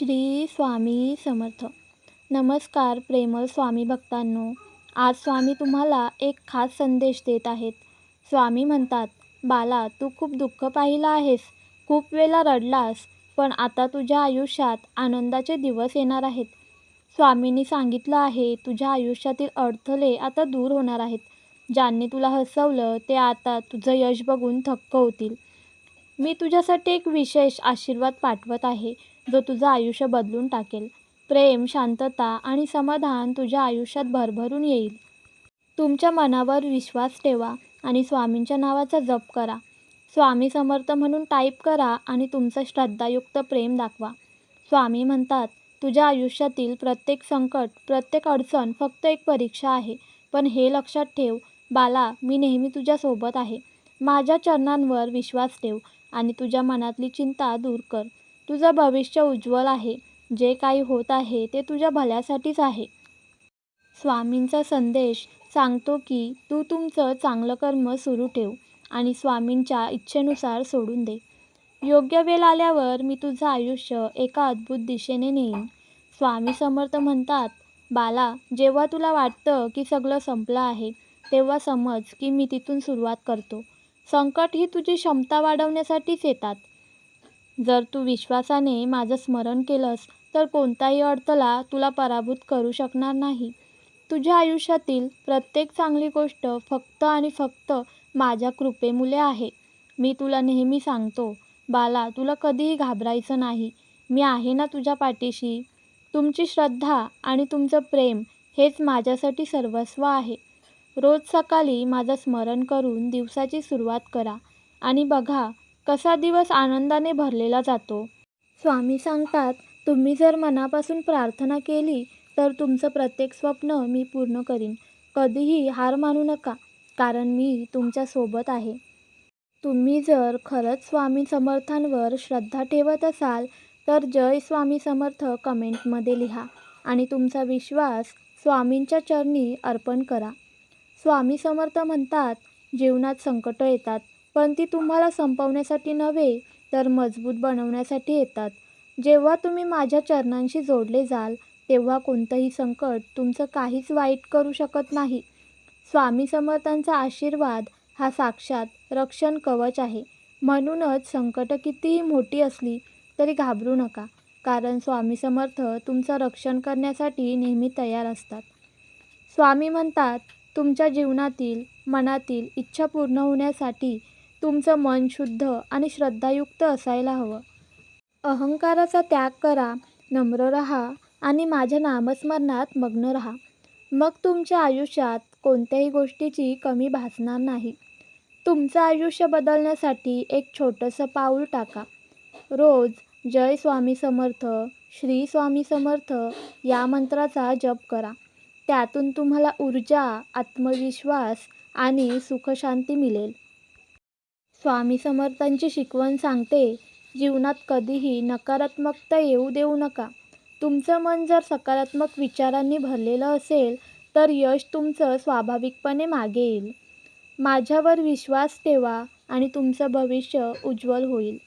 श्री स्वामी समर्थ. नमस्कार प्रेमळ स्वामी भक्तांनो. आज स्वामी तुम्हाला एक खास संदेश देत आहेत. स्वामी म्हणतात बाला तू खूप दुःख पाहिलं आहेस. खूप वेळा रडलास पण आता तुझ्या आयुष्यात आनंदाचे दिवस येणार आहेत. स्वामींनी सांगितलं आहे तुझ्या आयुष्यातील अडथळे आता दूर होणार आहेत. ज्यांनी तुला हसवलं ते आता तुझं यश बघून थक्क होतील. मी तुझ्यासाठी एक विशेष आशीर्वाद पाठवत आहे. जो तुझं आयुष्य बदलून टाकेल. प्रेम शांतता आणि समाधान तुझ्या आयुष्यात भरभरून येईल. तुमच्या मनावर विश्वास ठेवा आणि स्वामींच्या नावाचा जप करा. स्वामी समर्थ म्हणून टाईप करा आणि तुमचं श्रद्धायुक्त प्रेम दाखवा. स्वामी म्हणतात तुझ्या आयुष्यातील प्रत्येक संकट प्रत्येक अडचण फक्त एक परीक्षा आहे. पण हे लक्षात ठेव बाला मी नेहमी तुझ्यासोबत आहे. माझ्या चरणांवर विश्वास ठेव आणि तुझ्या मनातली चिंता दूर कर. तुझं भविष्य उज्ज्वल आहे. जे काही होत आहे ते तुझ्या भल्यासाठीच आहे. स्वामींचा संदेश सांगतो की तू तुमचं चांगलं कर्म सुरू ठेव आणि स्वामींच्या इच्छेनुसार सोडून दे. योग्य वेळ आल्यावर मी तुझं आयुष्य एका अद्भुत दिशेने नेईन. स्वामी समर्थ म्हणतात बाला जेव्हा तुला वाटतं की सगळं संपलं आहे तेव्हा समज की मी तिथून सुरुवात करतो. संकट ही तुझी क्षमता वाढवण्यासाठीच येतात. जर तू विश्वासाने माझं स्मरण केलंस तर कोणताही अडथळा तुला पराभूत करू शकणार नाही. तुझ्या आयुष्यातील प्रत्येक चांगली गोष्ट फक्त आणि फक्त माझ्या कृपेमुळे आहे. मी तुला नेहमी सांगतो बाला तुला कधीही घाबरायचं नाही. मी आहे ना तुझ्या पाठीशी. तुमची श्रद्धा आणि तुमचं प्रेम हेच माझ्यासाठी सर्वस्व आहे. रोज सकाळी माझं स्मरण करून दिवसाची सुरुवात करा आणि बघा कसा दिवस आनंदाने भरलेला जातो? स्वामी सांगतात तुम्ही जर मनापासून प्रार्थना केली तर तुमचं प्रत्येक स्वप्न मी पूर्ण करीन. कधीही हार मानू नका कारण मी तुमच्यासोबत आहे. तुम्ही जर खरंच स्वामी समर्थांवर श्रद्धा ठेवत असाल तर जय स्वामी समर्थ कमेंटमध्ये लिहा आणि तुमचा विश्वास स्वामींच्या चरणी अर्पण करा. स्वामी समर्थ म्हणतात जीवनात संकटं येतात पण ती तुम्हाला संपवण्यासाठी नव्हे तर मजबूत बनवण्यासाठी येतात. जेव्हा तुम्ही माझ्या चरणांशी जोडले जाल तेव्हा कोणतंही संकट तुमचं काहीच वाईट करू शकत नाही. स्वामी समर्थांचा आशीर्वाद हा साक्षात रक्षण कवच आहे. म्हणूनच संकटं कितीही मोठी असली तरी घाबरू नका कारण स्वामी समर्थ तुमचं रक्षण करण्यासाठी नेहमी तयार असतात. स्वामी म्हणतात तुमच्या जीवनातील मनातील इच्छा पूर्ण होण्यासाठी तुमचं मन शुद्ध आणि श्रद्धायुक्त असायला हवं. अहंकाराचा त्याग करा नम्र राहा आणि माझ्या नामस्मरणात मग्न राहा. मग तुमच्या आयुष्यात कोणत्याही गोष्टीची कमी भासणार नाही. तुमचं आयुष्य बदलण्यासाठी एक छोटंसं पाऊल टाका. रोज जय स्वामी समर्थ श्री स्वामी समर्थ या मंत्राचा जप करा. त्यातून तुम्हाला ऊर्जा आत्मविश्वास आणि सुखशांती मिळेल. स्वामी समर्थांची शिकवण सांगते जीवनात कधीही नकारात्मकता येऊ देऊ नका. तुमचं मन जर सकारात्मक विचारांनी भरलेलं असेल तर यश तुमचं स्वाभाविकपणे मागे येईल. माझ्यावर विश्वास ठेवा आणि तुमचं भविष्य उज्ज्वल होईल.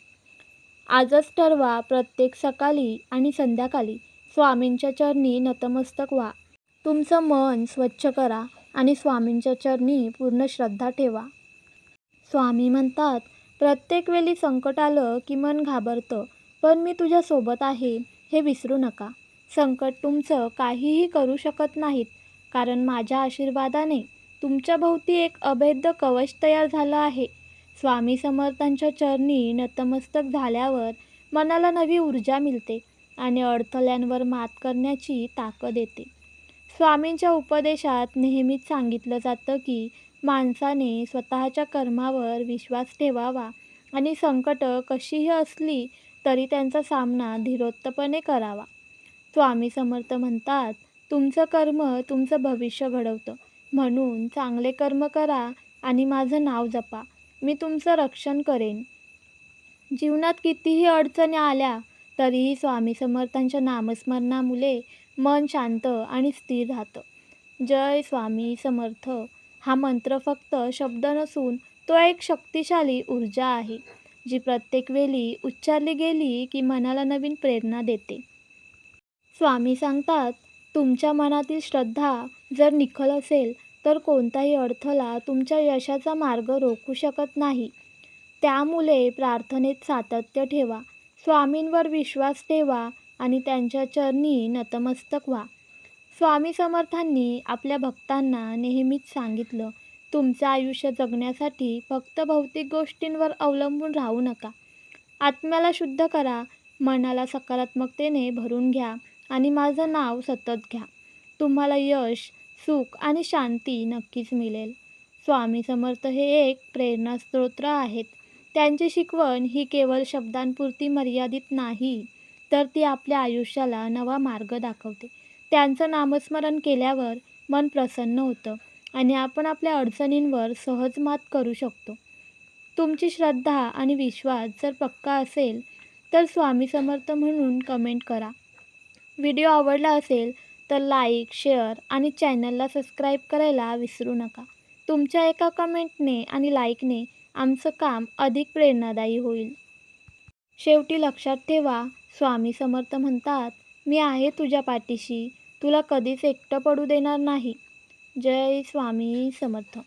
आजच ठरवा प्रत्येक सकाळी आणि संध्याकाळी. स्वामींच्या चरणी नतमस्तक व्हा. तुमचं मन स्वच्छ करा आणि स्वामींच्या चरणी पूर्ण श्रद्धा ठेवा. स्वामी म्हणतात प्रत्येक वेळी संकट आलं की मन घाबरतं पण मी तुझ्यासोबत आहे हे विसरू नका. संकट तुमचं काहीही करू शकत नाहीत कारण माझ्या आशीर्वादाने तुमच्याभोवती एक अभेद्य कवच तयार झालं आहे. स्वामी समर्थांच्या चरणी नतमस्तक झाल्यावर मनाला नवी ऊर्जा मिळते आणि अडथळ्यांवर मात करण्याची ताकद येते. स्वामींच्या उपदेशात नेहमीच सांगितलं जातं की माणसाने स्वतःच्या कर्मावर विश्वास ठेवावा आणि संकटं कशीही असली तरी त्यांचा सामना धीरोत्तपणे करावा. स्वामी समर्थ म्हणतात तुमचं कर्म तुमचं भविष्य घडवतं. म्हणून चांगले कर्म करा आणि माझं नाव जपा. मी तुमचं रक्षण करेन. जीवनात कितीही अडचणी आल्या तरीही स्वामी समर्थांच्या नामस्मरणामुळे मन शांत आणि स्थिर राहतं. जय स्वामी समर्थ. हा मंत्र फक्त शब्द नसून तो एक शक्तिशाली ऊर्जा आहे जी प्रत्येक वेळी उच्चारली गेली की मनाला नवीन प्रेरणा देते. स्वामी सांगतात तुमच्या मनातील श्रद्धा जर निखल असेल तर कोणताही अडथळा तुमच्या यशाचा मार्ग रोखू शकत नाही. त्यामुळे प्रार्थनेत सातत्य ठेवा स्वामींवर विश्वास ठेवा आणि त्यांच्या चरणी नतमस्तक व्हा. स्वामी समर्थांनी आपल्या भक्तांना नेहमीच सांगितलं तुमचं आयुष्य जगण्यासाठी फक्त भौतिक गोष्टींवर अवलंबून राहू नका. आत्म्याला शुद्ध करा मनाला सकारात्मकतेने भरून घ्या आणि माझं नाव सतत घ्या. तुम्हाला यश सुख आणि शांती नक्कीच मिळेल. स्वामी समर्थ हे एक प्रेरणास्त्रोत्र आहेत. त्यांची शिकवण ही केवळ शब्दांपुरती मर्यादित नाही तर ती आपल्या आयुष्याला नवा मार्ग दाखवते. त्यांचं नामस्मरण केल्यावर मन प्रसन्न होतं आणि आपण आपल्या अडचणींवर सहज मात करू शकतो. तुमची श्रद्धा आणि विश्वास जर पक्का असेल तर स्वामी समर्थ म्हणून कमेंट करा. व्हिडिओ आवडला असेल तर लाईक शेअर आणि चॅनलला सबस्क्राईब करायला विसरू नका. तुमच्या एका कमेंटने आणि लाईकने आमचं काम अधिक प्रेरणादायी होईल. शेवटी लक्षात ठेवा स्वामी समर्थ म्हणतात मी आहे तुझ्या पाठीशी तुला कधीच एकटं पडू देणार नाही. जय स्वामी समर्थ.